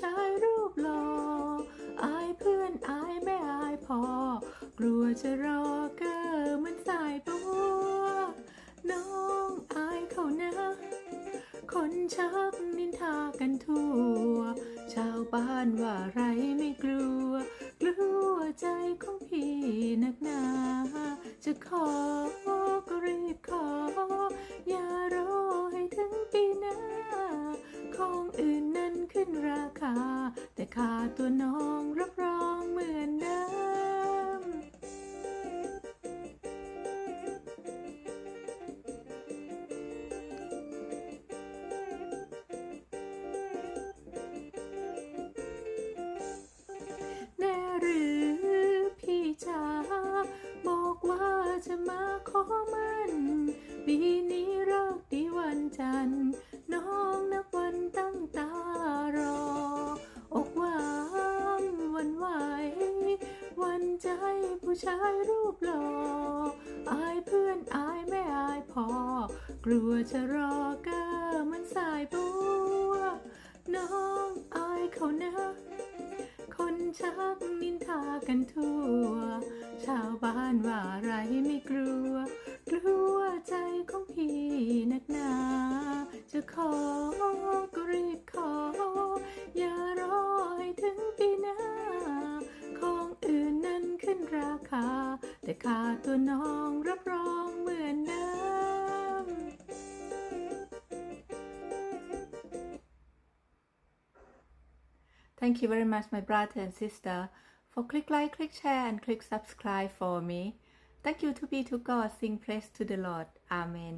ชายรูปหล่ออายเพื่อนอายไม่อายพอกลัวจะรอเกอร์มันสายตัวน้องอายเขานะ คนชักนินทากันทั่ว ชาวบ้านว่าไรไม่กลัว กลัวใจของพี่นักหนา จะขอ ตัวน้องรับรองเหมือนเดิม แน่หรือพี่จ๋าบอกว่าจะมาขอมันปีนี้ ชายรูปหล่ออายเพื่อนอายแม่อายพอ กลัวจะรอเกอมันสายบัว น้องอายเขานะ คนชักนินทากันทั่ว ชาวบ้านว่าไรไม่กลัว กลัวใจของพี่นักหนา จะขอ แต่ค่าตัวน้องรับรองเหมือนเดิม Thank you very much, my brother and sister, for click like, click share, and click subscribe for me. Thank you to be to God, sing praise to the Lord. Amen.